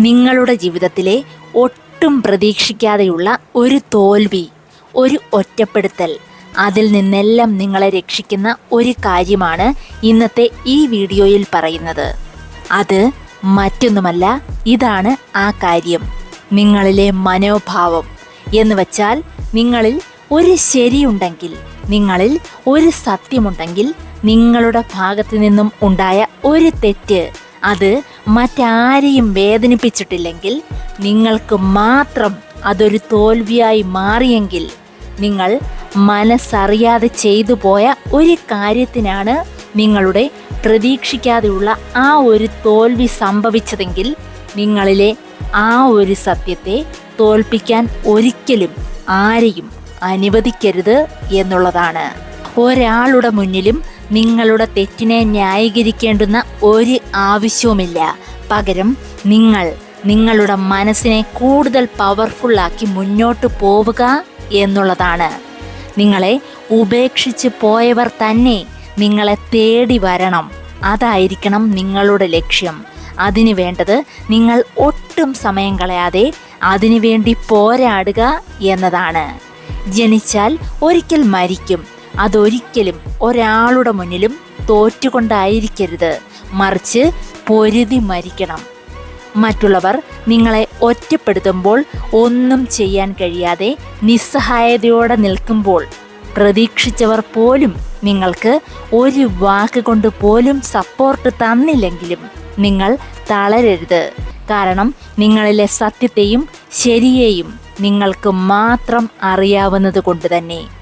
നിങ്ങളുടെ ജീവിതത്തിലെ ഒട്ടും പ്രതീക്ഷിക്കാതെയുള്ള ഒരു തോൽവി ഒരു ഒറ്റപ്പെടുത്തൽ അതിൽ നിന്നെല്ലാം നിങ്ങളെ രക്ഷിക്കുന്ന ഒരു കാര്യമാണ് ഇന്നത്തെ ഈ വീഡിയോയിൽ പറയുന്നത്. അത് മറ്റൊന്നുമല്ല ഇതാണ് ആ കാര്യം. നിങ്ങളിലെ മനോഭാവം എന്ന് വച്ചാൽ നിങ്ങളിൽ ഒരു ശരിയുണ്ടെങ്കിൽ നിങ്ങളിൽ ഒരു സത്യമുണ്ടെങ്കിൽ നിങ്ങളുടെ ഭാഗത്തു നിന്നും ഉണ്ടായ ഒരു തെറ്റ് അത് മറ്റാരെയും വേദനിപ്പിച്ചിട്ടില്ലെങ്കിൽ നിങ്ങൾക്ക് മാത്രം അതൊരു തോൽവിയായി മാറിയെങ്കിൽ നിങ്ങൾ മനസ്സറിയാതെ ചെയ്തു പോയ ഒരു കാര്യത്തിനാണ് നിങ്ങളുടെ പ്രതീക്ഷിക്കാതെയുള്ള ആ ഒരു തോൽവി സംഭവിച്ചതെങ്കിൽ നിങ്ങളിലെ ആ ഒരു സത്യത്തെ തോൽപ്പിക്കാൻ ഒരിക്കലും ആരെയും അനുവദിക്കരുത് എന്നുള്ളതാണ്. ഒരാളുടെ മുന്നിലും നിങ്ങളുടെ തെറ്റിനെ ന്യായീകരിക്കേണ്ടുന്ന ഒരു ആവശ്യവുമില്ല. പകരം നിങ്ങൾ നിങ്ങളുടെ മനസ്സിനെ കൂടുതൽ പവർഫുള്ളാക്കി മുന്നോട്ട് പോവുക എന്നുള്ളതാണ്. നിങ്ങളെ ഉപേക്ഷിച്ച് പോയവർ തന്നെ നിങ്ങളെ തേടി വരണം. അതായിരിക്കണം നിങ്ങളുടെ ലക്ഷ്യം. അതിനു വേണ്ടത് നിങ്ങൾ ഒട്ടും സമയം കളയാതെ അതിനുവേണ്ടി പോരാടുക എന്നതാണ്. ജനിച്ചാൽ ഒരിക്കൽ മരിക്കും. അതൊരിക്കലും ഒരാളുടെ മുന്നിലും തോറ്റുകൊണ്ടായിരിക്കരുത്. മറിച്ച് പൊരുതി മരിക്കണം. മറ്റുള്ളവർ നിങ്ങളെ ഒറ്റപ്പെടുത്തുമ്പോൾ ഒന്നും ചെയ്യാൻ കഴിയാതെ നിസ്സഹായതയോടെ നിൽക്കുമ്പോൾ പ്രതീക്ഷിച്ചവർ പോലും നിങ്ങൾക്ക് ഒരു വാക്ക് കൊണ്ട് പോലും സപ്പോർട്ട് തന്നില്ലെങ്കിലും നിങ്ങൾ തളരരുത്. കാരണം നിങ്ങളിലെ സത്യത്തെയും ശരിയെയും നിങ്ങൾക്ക് മാത്രം അറിയാവുന്നത് കൊണ്ട് തന്നെ.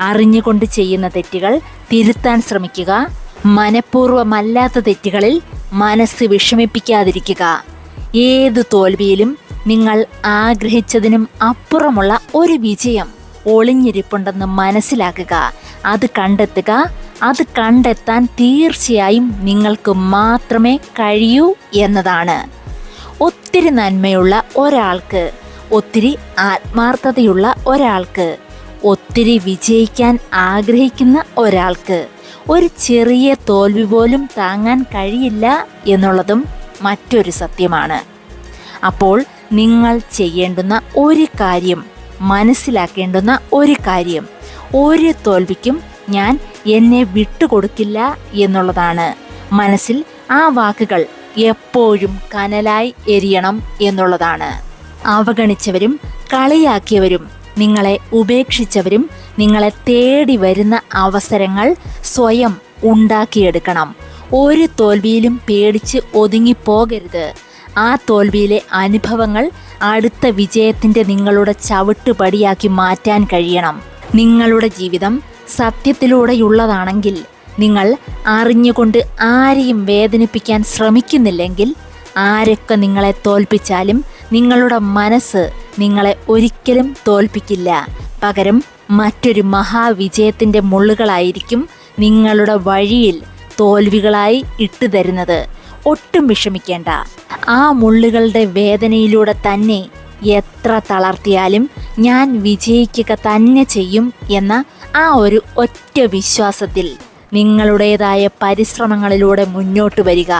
അറിഞ്ഞുകൊണ്ട് ചെയ്യുന്ന തെറ്റുകൾ തിരുത്താൻ ശ്രമിക്കുക. മനഃപൂർവമല്ലാത്ത തെറ്റുകളിൽ മനസ്സ് വിഷമിപ്പിക്കാതിരിക്കുക. ഏത് തോൽവിയിലും നിങ്ങൾ ആഗ്രഹിച്ചതിനും അപ്പുറമുള്ള ഒരു വിജയം ഒളിഞ്ഞിരിപ്പുണ്ടെന്ന് മനസ്സിലാക്കുക. അത് കണ്ടെത്തുക അത് കണ്ടെത്താൻ തീർച്ചയായും നിങ്ങൾക്ക് മാത്രമേ കഴിയൂ എന്നതാണ്. ഒത്തിരി നന്മയുള്ള ഒരാൾക്ക് ഒത്തിരി ആത്മാർത്ഥതയുള്ള ഒരാൾക്ക് ഒത്തിരി വിജയിക്കാൻ ആഗ്രഹിക്കുന്ന ഒരാൾക്ക് ഒരു ചെറിയ തോൽവി പോലും താങ്ങാൻ കഴിയില്ല എന്നുള്ളതും മറ്റൊരു സത്യമാണ്. അപ്പോൾ നിങ്ങൾ ചെയ്യേണ്ടുന്ന ഒരു കാര്യം മനസ്സിലാക്കേണ്ടുന്ന ഒരു കാര്യം ഒരു തോൽവിക്കും ഞാൻ എന്നെ വിട്ടുകൊടുക്കില്ല എന്നുള്ളതാണ്. മനസ്സിൽ ആ വാക്കുകൾ എപ്പോഴും കനലായി എരിയണം എന്നുള്ളതാണ്. അവഗണിച്ചവരും കളിയാക്കിയവരും നിങ്ങളെ ഉപേക്ഷിച്ചവരും നിങ്ങളെ തേടി വരുന്ന അവസരങ്ങൾ സ്വയം ഉണ്ടാക്കിയെടുക്കണം. ഒരു തോൽവിയിലും പേടിച്ച് ഒതുങ്ങിപ്പോകരുത്. ആ തോൽവിയിലെ അനുഭവങ്ങൾ അടുത്ത വിജയത്തിന്റെ നിങ്ങളുടെ ചവിട്ടുപടിയാക്കി മാറ്റാൻ കഴിയണം. നിങ്ങളുടെ ജീവിതം സത്യത്തിലൂടെയുള്ളതാണെങ്കിൽ നിങ്ങൾ അറിഞ്ഞുകൊണ്ട് ആരെയും വേദനിപ്പിക്കാൻ ശ്രമിക്കുന്നില്ലെങ്കിൽ ആരൊക്കെ നിങ്ങളെ തോൽപ്പിച്ചാലും നിങ്ങളുടെ മനസ്സ് നിങ്ങളെ ഒരിക്കലും തോൽപ്പിക്കില്ല. പകരം മറ്റൊരു മഹാവിജയത്തിന്റെ മുള്ളുകളായിരിക്കും നിങ്ങളുടെ വഴിയിൽ തോൽവികളായി ഇട്ടു തരുന്നത്. ഒട്ടും വിഷമിക്കേണ്ട. ആ മുള്ളുകളുടെ വേദനയിലൂടെ തന്നെ എത്ര തളർത്തിയാലും ഞാൻ വിജയിക്കുക തന്നെ ചെയ്യും എന്ന ആ ഒരു ഒറ്റ വിശ്വാസത്തിൽ നിങ്ങളുടേതായ പരിശ്രമങ്ങളിലൂടെ മുന്നോട്ട് വരിക.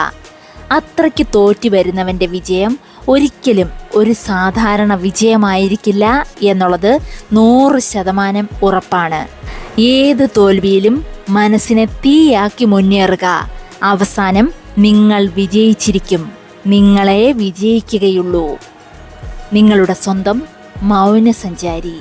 അത്രയ്ക്ക് തോറ്റു വരുന്നവന്റെ വിജയം ഒരിക്കലും ഒരു സാധാരണ വിജയമായിരിക്കില്ല എന്നുള്ളത് നൂറ് ശതമാനം ഉറപ്പാണ്. ഏത് തോൽവിയിലും മനസ്സിനെ തീയാക്കി മുന്നേറുക. അവസാനം നിങ്ങൾ വിജയിച്ചിരിക്കും. നിങ്ങളെ വിജയിക്കുകയുള്ളൂ. നിങ്ങളുടെ സ്വന്തം മൗനസഞ്ചാരി.